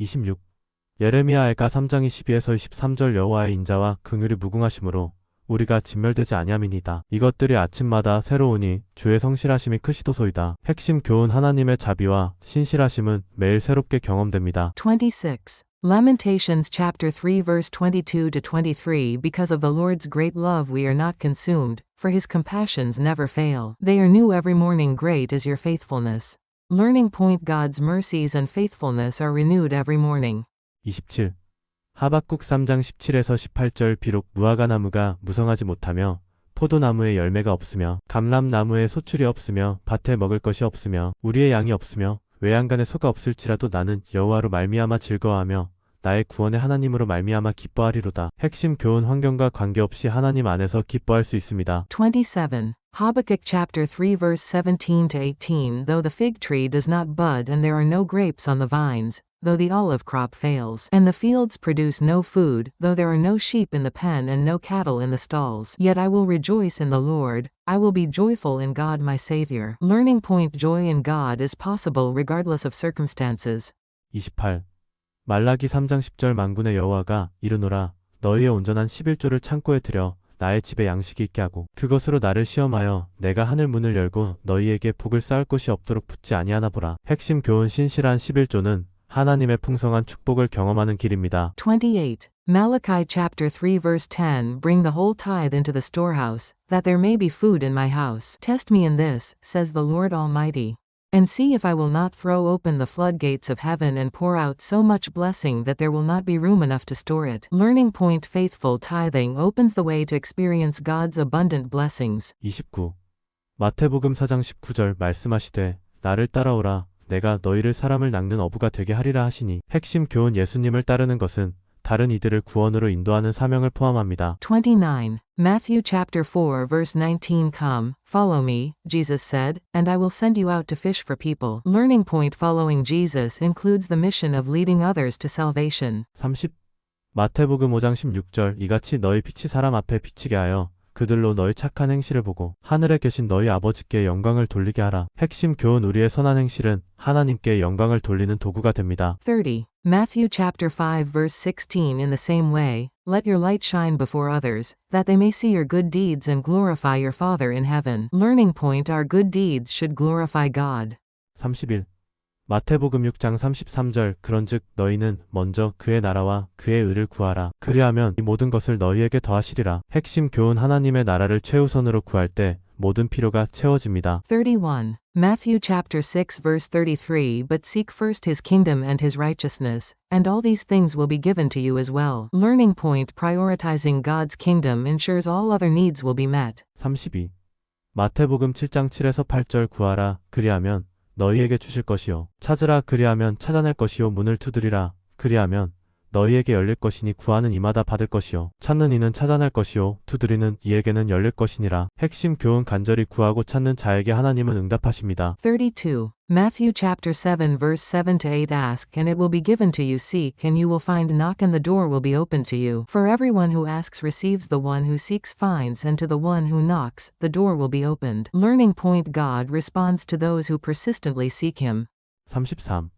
26. 예레미야애가 3장 22에서 23절 여호와의 인자와 긍휼이 무궁하심으로 우리가 진멸되지 아니함이니이다. 이것들이 아침마다 새로우니 주의 성실하심이 크시도소이다. 핵심 교훈 하나님의 자비와 신실하심은 매일 새롭게 경험됩니다. 26. Lamentations chapter 3 verse 22 to 23 Because of the Lord's great love we are not consumed, for his compassions never fail. They are new every morning great is your faithfulness. Learning point God's mercies and faithfulness are renewed every morning. 27. 하박국 3장 17에서 18절 비록 무화과 나무가 무성하지 못하며 포도나무에 열매가 없으며 감람나무에 소출이 없으며 밭에 먹을 것이 없으며 우리의 양이 없으며 외양간에 소가 없을지라도 나는 여호와로 말미암아 즐거워하며 나의 구원의 하나님으로 말미암아 기뻐하리로다. 핵심 교훈 환경과 관계없이 하나님 안에서 기뻐할 수 있습니다. 27. Habakkuk chapter 3 verse 17 to 18 Though the fig tree does not bud and there are no grapes on the vines, though the olive crop fails, and the fields produce no food, though there are no sheep in the pen and no cattle in the stalls, yet I will rejoice in the Lord, I will be joyful in God my Savior. Learning point joy in God is possible regardless of circumstances. 28. 말라기 3장 10절 만군의 여호와가 이르노라 너희의 온전한 11조를 창고에 들여 나의 집에 양식이 있게 하고 그것으로 나를 시험하여 내가 하늘 문을 열고 너희에게 복을 쌓을 곳이 없도록 붙지 아니하나 보라. 핵심 교훈 신실한 11조는 하나님의 풍성한 축복을 경험하는 길입니다. 28. Malachi chapter 3 verse 10 Bring the whole tithe into the storehouse, that there may be food in my house. Test me in this, says the Lord Almighty. And see if I will not throw open the floodgates of heaven and pour out so much blessing that there will not be room enough to store it. Learning Point Faithful Tithing opens the way to experience God's abundant blessings. 29. 마태복음 4장 19절 말씀하시되 나를 따라오라 내가 너희를 사람을 낚는 어부가 되게 하리라 하시니 핵심 교훈 예수님을 따르는 것은 다른 이들을 구원으로 인도하는 사명을 포함합니다. 29. Matthew chapter 4 verse 19 Come, follow me, Jesus said, and I will send you out to fish for people. Learning point following Jesus includes the mission of leading others to salvation. 30. 마태복음 5장 16절 이같이 너희 빛이 사람 앞에 비치게 하여 그들로 너희 착한 행실을 보고 하늘에 계신 너희 아버지께 영광을 돌리게 하라. 핵심 교훈 우리의 선한 행실은 하나님께 영광을 돌리는 도구가 됩니다. 30. Matthew chapter 5 verse 16 In the same way, let your light shine before others, that they may see your good deeds and glorify your Father in heaven. Learning point Our good deeds should glorify God. 31. 마태복음 6장 33절 그런즉 너희는 먼저 그의 나라와 그의 의를 구하라. 그리하면 이 모든 것을 너희에게 더하시리라. 핵심 교훈 하나님의 나라를 최우선으로 구할 때 모든 필요가 채워집니다. 31. Matthew chapter 6 verse 33 But seek first his kingdom and his righteousness, and all these things will be given to you as well. Learning point Prioritizing God's kingdom ensures all other needs will be met. 32. 마태복음 7장 7에서 8절 구하라. 그리하면 너희에게 주실 것이요. 찾으라 그리하면 찾아낼 것이요. 문을 두드리라. 그리하면 너희에게 열릴 것이니 구하는 이마다 받을 것이요. 찾는 이는 찾아낼 것이요. 두드리는 이에게는 열릴 것이니라. 핵심 교훈 간절히 구하고 찾는 자에게 하나님은 응답하십니다. 32. Matthew chapter 7 verse 7 to 8 Ask and it will be given to you seek and you will find knock and the door will be opened to you. For everyone who asks receives the one who seeks finds and to the one who knocks the door will be opened. Learning point God responds to those who persistently seek him. 33.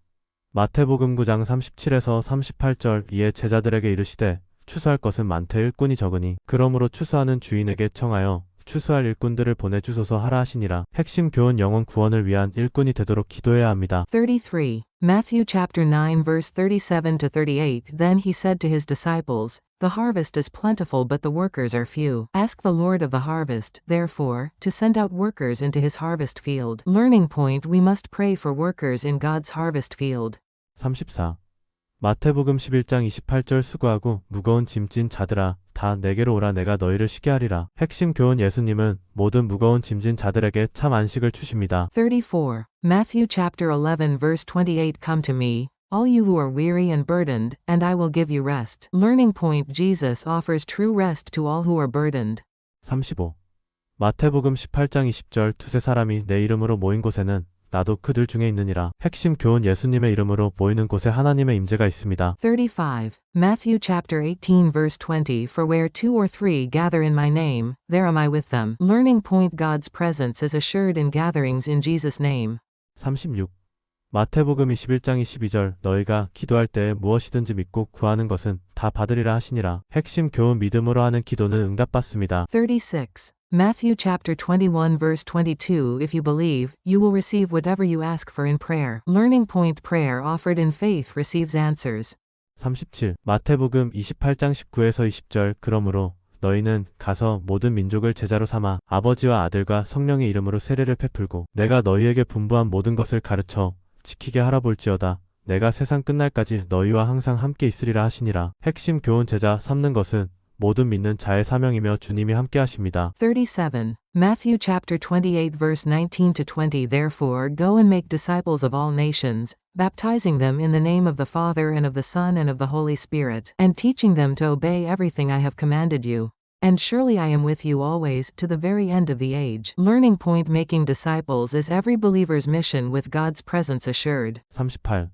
마태복음 9장 37에서 38절 이에 제자들에게 이르시되 추수할 것은 많되 일꾼이 적으니 그러므로 추수하는 주인에게 청하여 추수할 일꾼들을 보내주소서 하라 하시니라. 핵심 교훈 영혼 구원을 위한 일꾼이 되도록 기도해야 합니다. 33. Matthew chapter 9 verse 37 to 38 Then he said to his disciples, The harvest is plentiful but the workers are few. Ask the Lord of the harvest, therefore, to send out workers into his harvest field. Learning point We must pray for workers in God's harvest field. 34. 마태복음 11장 28절 수고하고 무거운 짐진 자들아 다 내게로 오라 내가 너희를 쉬게 하리라. 핵심 교훈 예수님은 모든 무거운 짐진 자들에게 참 안식을 주십니다. 34. Matthew chapter 11 verse 28 Come to me, all you who are weary and burdened, and I will give you rest. Learning point Jesus offers true rest to all who are burdened. 35. 마태복음 18장 20절 두세 사람이 내 이름으로 모인 곳에는 나도 그들 중에 있느니라. 핵심 교훈 예수님의 이름으로 모이는 곳에 하나님의 임재가 있습니다. 35. Matthew chapter 18 verse 20 For where two or three gather in my name, there am I with them. Learning point God's presence is assured in gatherings in Jesus' name. 36. 마태복음 21장 22절 너희가 기도할 때에 무엇이든지 믿고 구하는 것은 다 받으리라 하시니라. 핵심 교훈 믿음으로 하는 기도는 응답받습니다. 36. Matthew chapter 21 verse 22 If you believe, you will receive whatever you ask for in prayer. Learning point prayer offered in faith receives answers. 37. 마태복음 28장 19에서 20절 그러므로 너희는 가서 모든 민족을 제자로 삼아 아버지와 아들과 성령의 이름으로 세례를 베풀고 내가 너희에게 분부한 모든 것을 가르쳐 지키게 하라 볼지어다 내가 세상 끝날까지 너희와 항상 함께 있으리라 하시니라 핵심 교훈 제자 삼는 것은 모든 믿는 자의 사명이며 주님이 함께 하십니다. 37. Matthew chapter 28 verse 19 to 20 Therefore go and make disciples of all nations, baptizing them in the name of the Father and of the Son and of the Holy Spirit, and teaching them to obey everything I have commanded you. And surely I am with you always, to the very end of the age. Learning point making disciples is every believer's mission with God's presence assured. 38.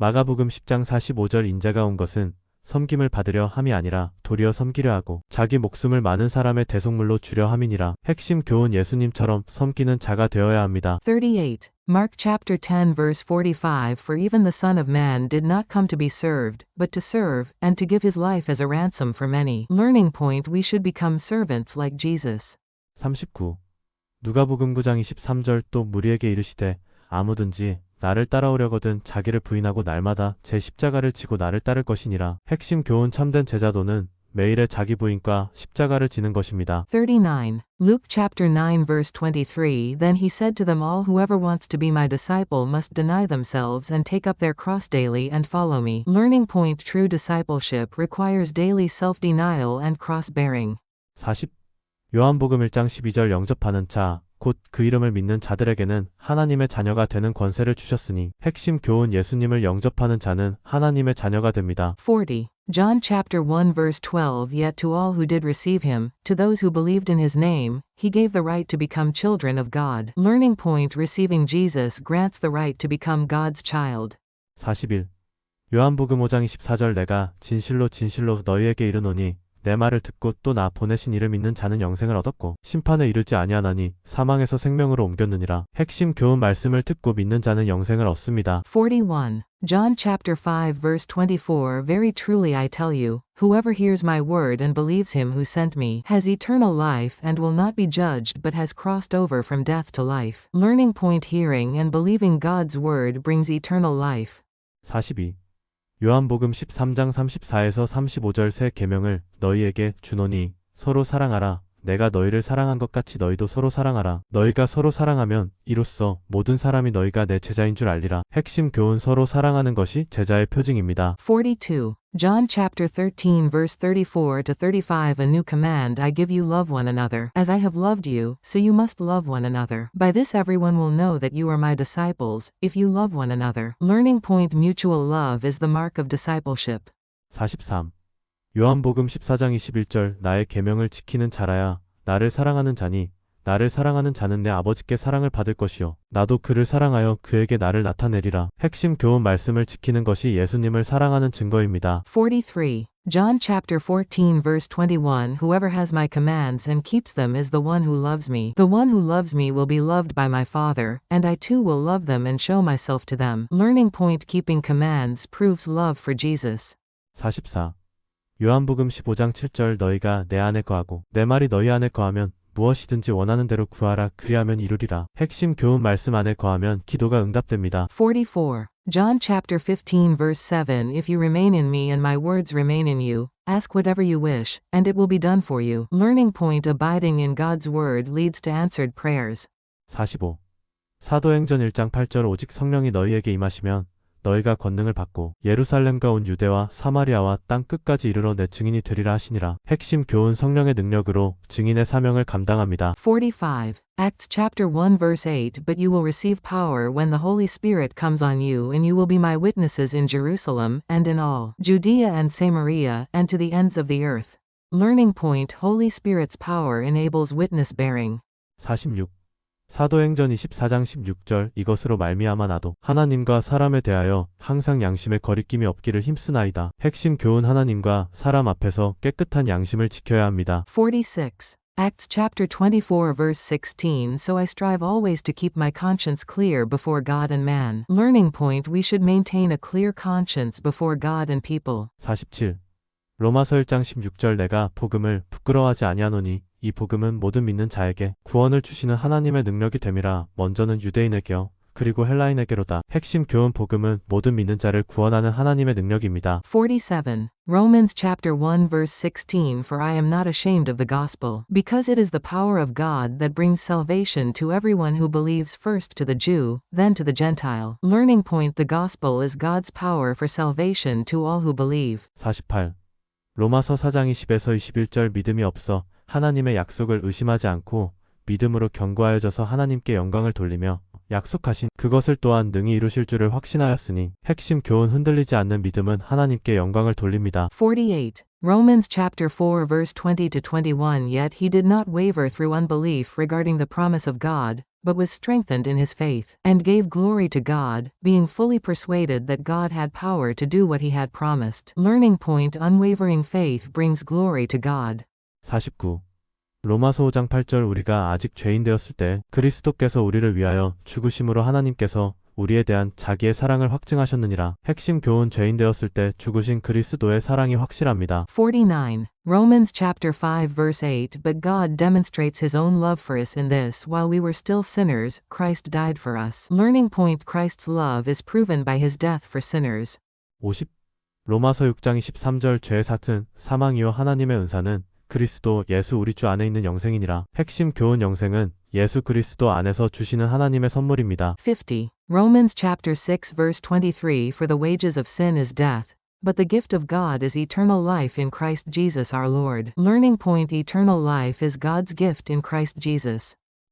마가복음 10장 45절 인자가 온 것은 섬김을 받으려 함이 아니라 도리어 섬기려 하고 자기 목숨을 많은 사람의 대속물로 주려 함이니라. 핵심 교훈 예수님처럼 섬기는 자가 되어야 합니다. 38. Mark chapter 10 verse 45 For even the Son of Man did not come to be served, but to serve, and to give his life as a ransom for many. Learning point We should become servants like Jesus. 39. 누가복음 9장 23절 또 무리에게 이르시되 아무든지 나를 따라오려거든 자기를 부인하고 날마다 제 십자가를 지고 나를 따를 것이니라. 핵심 교훈 참된 제자도는 매일의 자기 부인과 십자가를 지는 것입니다. 39. Luke chapter 9 verse 23 Then he said to them all Whoever wants to be my disciple must deny themselves and take up their cross daily and follow me. Learning point True discipleship requires daily self-denial and cross-bearing. 40. 요한복음 1장 12절 영접하는 자, 곧 그 이름을 믿는 자들에게는 하나님의 자녀가 되는 권세를 주셨으니 핵심 교훈 예수님을 영접하는 자는 하나님의 자녀가 됩니다. 40. John chapter 1 verse 12 Yet to all who did receive him, to those who believed in his name, he gave the right to become children of God. Learning point Receiving Jesus grants the right to become God's child. 41. 요한복음 5장 24절 내가 진실로 진실로 너희에게 이르노니 내 말을 듣고 또 나 보내신 이를 믿는 자는 영생을 얻었고 심판에 이르지 아니하나니 사망에서 생명으로 옮겼느니라. 핵심 교훈 말씀을 듣고 믿는 자는 영생을 얻습니다. 41. John chapter 5 verse 24 Very truly I tell you, whoever hears my word and believes him who sent me has eternal life and will not be judged but has crossed over from death to life. Learning point Hearing and believing God's word brings eternal life. 42. 요한복음 13장 34에서 35절 새 계명을 너희에게 주노니 서로 사랑하라. 내가 너희를 사랑한 것 같이 너희도 서로 사랑하라. 너희가 서로 사랑하면 이로써 모든 사람이 너희가 내 제자인 줄 알리라. 핵심 교훈 서로 사랑하는 것이 제자의 표징입니다. 42. John chapter 13 verse 34 to 35 A new command I give you love one another. As I have loved you, so you must love one another. By this everyone will know that you are my disciples, if you love one another. Learning point Mutual love is the mark of discipleship. 43. 요한복음 14장 21절 나의 계명을 지키는 자라야 나를 사랑하는 자니 나를 사랑하는 자는 내 아버지께 사랑을 받을 것이요 나도 그를 사랑하여 그에게 나를 나타내리라. 핵심 교훈 말씀을 지키는 것이 예수님을 사랑하는 증거입니다. 43. John chapter 14 verse 21 Whoever has my commands and keeps them is the one who loves me. The one who loves me will be loved by my Father, and I too will love them and show myself to them. Learning point Keeping commands proves love for Jesus. 44. 요한복음 15장 7절 너희가 내 안에 거하고 내 말이 너희 안에 거하면 무엇이든지 원하는 대로 구하라 그리하면 이루리라. 핵심 교훈 말씀 안에 거하면 기도가 응답됩니다. 44. John chapter 15 verse 7 If you remain in me and my words remain in you, ask whatever you wish, and it will be done for you. Learning point Abiding in God's word leads to answered prayers. 45. 사도행전 1장 8절 오직 성령이 너희에게 임하시면 너희가 권능을 받고 예루살렘과 온 유대와 사마리아와 땅 끝까지 이르러 내 증인이 되리라 하시니라. 핵심 교훈 성령의 능력으로 증인의 사명을 감당합니다. 45. Acts chapter 1 verse 8 But you will receive power when the Holy Spirit comes on you, and you will be my witnesses in Jerusalem, and in all Judea and Samaria, and to the ends of the earth. Learning point Holy Spirit's power enables witness bearing. 46. 사도행전 24장 16절 이것으로 말미암아 나도 하나님과 사람에 대하여 항상 양심에 거리낌이 없기를 힘쓰나이다. 핵심 교훈 하나님과 사람 앞에서 깨끗한 양심을 지켜야 합니다. 46. Acts chapter 24 verse 16 So I strive always to keep my conscience clear before God and man. Learning point We should maintain a clear conscience before God and people. 47. 로마서 1장 16절 내가 복음을 부끄러워하지 아니하노니 이 복음은 모든 믿는 자에게 구원을 주시는 하나님의 능력이 됨이라 먼저는 유대인에게요 그리고 헬라인에게로다. 핵심 교훈 복음은 모든 믿는 자를 구원하는 하나님의 능력입니다. 47. Romans chapter 1 verse 16 For I am not ashamed of the gospel, because it is the power of God that brings salvation to everyone who believes first to the Jew, then to the Gentile. Learning point The gospel is God's power for salvation to all who believe. 48. 로마서 4장 20에서 21절 믿음이 없어 하나님의 약속을 의심하지 않고 믿음으로 견고하여져서 하나님께 영광을 돌리며 약속하신 그것을 또한 능히 이루실 줄을 확신하였으니 핵심 교훈 흔들리지 않는 믿음은 하나님께 영광을 돌립니다. 48. Romans chapter 4 verse 20 to 21 Yet he did not waver through unbelief regarding the promise of God, but was strengthened in his faith, and gave glory to God, being fully persuaded that God had power to do what he had promised. Learning point Unwavering faith brings glory to God. 49. 로마서 5장 8절 우리가 아직 죄인 되었을 때 그리스도께서 우리를 위하여 죽으심으로 하나님께서 우리에 대한 자기의 사랑을 확증하셨느니라. 핵심 교훈 죄인 되었을 때 죽으신 그리스도의 사랑이 확실합니다. 49. Romans chapter 5 verse 8 But God demonstrates his own love for us in this while we were still sinners, Christ died for us. Learning point Christ's love is proven by his death for sinners. 50. 로마서 6장 23절 죄의 사튼 사망이요 하나님의 은사는 그리스도 예수 우리 주 안에 있는 영생이니라. 핵심 교훈 영생은 예수 그리스도 안에서 주시는 하나님의 선물입니다. 50. Romans chapter 6 verse 23 For the wages of sin is death, but the gift of God is eternal life in Christ Jesus our Lord. Learning point Eternal life is God's gift in Christ Jesus.